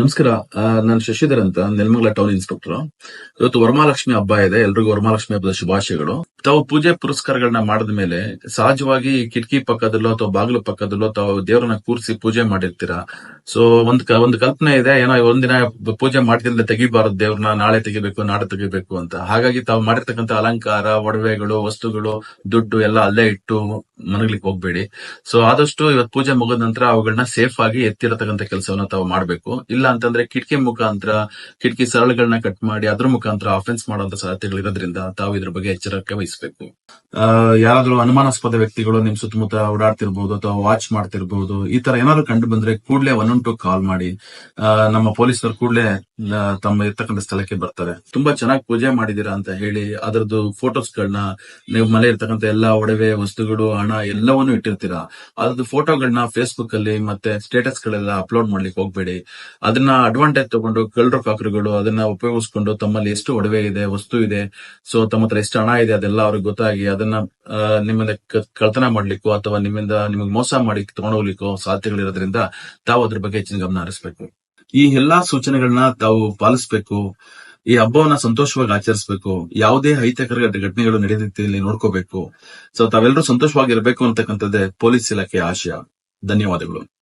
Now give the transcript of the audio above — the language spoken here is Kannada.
ನಮಸ್ಕಾರ. ನಾನು ಶಶಿಧರ್ ಅಂತ, ನೆಲಮಂಗಲ ಟೌನ್ ಇನ್ಸ್ಪೆಕ್ಟರ್ ಇವತ್ತು ವರಮಹಾಲಕ್ಷ್ಮಿ ಹಬ್ಬ ಇದೆ, ಎಲ್ರಿಗೂ ವರಮಹಾಲಕ್ಷ್ಮಿ ಹಬ್ಬದ ಶುಭಾಶಯಗಳು. ತಾವು ಪೂಜೆ ಪುರಸ್ಕಾರಗಳನ್ನ ಮಾಡಿದ ಮೇಲೆ ಸಹಜವಾಗಿ ಕಿಟಕಿ ಪಕ್ಕದಲ್ಲೋ ಅಥವಾ ಬಾಗಿಲು ಪಕ್ಕದಲ್ಲೋ ತಾವು ದೇವರನ್ನ ಕೂರಿಸಿ ಪೂಜೆ ಮಾಡಿರ್ತೀರಾ? ಸೊ ಒಂದ್ ಒಂದು ಕಲ್ಪನೆ ಇದೆ, ಏನೋ ಒಂದಿನ ಪೂಜೆ ಮಾಡ್ತಿದ್ರೆ ತೆಗಿಬಾರದು ದೇವ್ರನ್ನ ನಾಳೆ ತೆಗಿಬೇಕು ನಾಳೆ ತೆಗಿಬೇಕು ಅಂತ. ಹಾಗಾಗಿ ತಾವು ಮಾಡಿರ್ತಕ್ಕಂತ ಅಲಂಕಾರ, ಒಡವೆಗಳು, ವಸ್ತುಗಳು, ದುಡ್ಡು ಎಲ್ಲ ಅಲ್ಲೇ ಇಟ್ಟು ಮನಗ್ಲಿಕ್ಕೆ ಹೋಗ್ಬೇಡಿ. ಸೊ ಆದಷ್ಟು ಇವತ್ತು ಪೂಜೆ ಮುಗಿದ ನಂತರ ಅವುಗಳನ್ನ ಸೇಫ್ ಆಗಿ ಎತ್ತಿರತಕ್ಕಂತ ಕೆಲಸವನ್ನ ತಾವು ಮಾಡಬೇಕು. ಇಲ್ಲ ಅಂತಂದ್ರೆ ಕಿಟಕಿ ಮುಖಾಂತರ, ಕಿಟಕಿ ಸರಳುಗಳನ್ನ ಕಟ್ ಮಾಡಿ ಅದ್ರ ಮುಖಾಂತರ ಅಫೆನ್ಸ್ ಮಾಡುವಂತ ಸಾಧ್ಯತೆಗಳು ಇರೋದ್ರಿಂದ ತಾವು ಇದ್ರ ಬಗ್ಗೆ ಎಚ್ಚರಿಕೆ ವಹಿಸಬೇಕು. ಯಾರಾದ್ರೂ ಅನುಮಾನಾಸ್ಪದ ವ್ಯಕ್ತಿಗಳು ನಿಮ್ ಸುತ್ತಮುತ್ತ ಓಡಾಡ್ತಿರ್ಬಹುದು ಅಥವಾ ವಾಚ್ ಮಾಡ್ತಿರ್ಬಹುದು ಈ ತರ ಏನಾದ್ರು ಕಂಡು ಬಂದ್ರೆ ಕೂಡಲೇ ಒನ್ ಒನ್ ಟು ಕಾಲ್ ಮಾಡಿ ನಮ್ಮ ಪೊಲೀಸರು ಕೂಡಲೇ ತಮ್ಮ ಇರ್ತಕ್ಕಂಥ ಸ್ಥಳಕ್ಕೆ ಬರ್ತಾರೆ. ತುಂಬಾ ಚೆನ್ನಾಗಿ ಪೂಜೆ ಮಾಡಿದೀರಾ ಅಂತ ಹೇಳಿ, ಅದರದ್ದು ಫೋಟೋಸ್ ಗಳನ್ನ ನೀವು ಮನೆ ಇರ್ತಕ್ಕಂಥ ಎಲ್ಲಾ ಒಡವೆ, ವಸ್ತುಗಳು, ಹಣ ಎಲ್ಲವನ್ನು ಇಟ್ಟಿರ್ತೀರಾ. ಅದ್ರದ್ದು ಫೋಟೋಗಳನ್ನ ಫೇಸ್ಬುಕ್ ಅಲ್ಲಿ ಮತ್ತೆ ಸ್ಟೇಟಸ್ ಗಳೆಲ್ಲ ಅಪ್ಲೋಡ್ ಮಾಡ್ಲಿಕ್ಕೆ ಹೋಗ್ಬೇಡಿ. ಅದನ್ನ ಅಡ್ವಾಂಟೇಜ್ ತಗೊಂಡು ಕಳ್ಳರು, ಕಾಕರುಗಳು ಅದನ್ನ ಉಪಯೋಗಿಸ್ಕೊಂಡು ತಮ್ಮಲ್ಲಿ ಎಷ್ಟು ಒಡವೆ ಇದೆ, ವಸ್ತು ಇದೆ, ಸೊ ತಮ್ಮ ಹತ್ರ ಎಷ್ಟು ಹಣ ಇದೆ ಅದೆಲ್ಲ ಅವ್ರಿಗೆ ಗೊತ್ತಾಗಿ ಅದನ್ನ ನಿಮ್ಮಿಂದ ಕಳ್ತನ ಮಾಡ್ಲಿಕ್ಕೋ ಅಥವಾ ನಿಮ್ಮಿಂದ ನಿಮಗೆ ಮೋಸ ಮಾಡಿ ತಗೊಂಡೋಗ್ಲಿಕ್ಕೋ ಸಾಧ್ಯತೆಗಳಿರೋದ್ರಿಂದ ತಾವು ಅದ್ರ ಬಗ್ಗೆ ಹೆಚ್ಚಿನ ಗಮನ ಹರಿಸಬೇಕು. ಈ ಎಲ್ಲಾ ಸೂಚನೆಗಳನ್ನ ತಾವು ಪಾಲಿಸಬೇಕು, ಈ ಹಬ್ಬವನ್ನ ಸಂತೋಷವಾಗಿ ಆಚರಿಸಬೇಕು, ಯಾವುದೇ ಅಹಿತಕರ ಘಟನೆಗಳು ನಡೆದಿದ್ದಲ್ಲಿ ನೋಡ್ಕೋಬೇಕು. ಸೊ ತಾವೆಲ್ಲರೂ ಸಂತೋಷವಾಗಿರ್ಬೇಕು ಅಂತಕ್ಕಂಥದ್ದೇ ಪೊಲೀಸ್ ಇಲಾಖೆ ಆಶಯ. ಧನ್ಯವಾದಗಳು.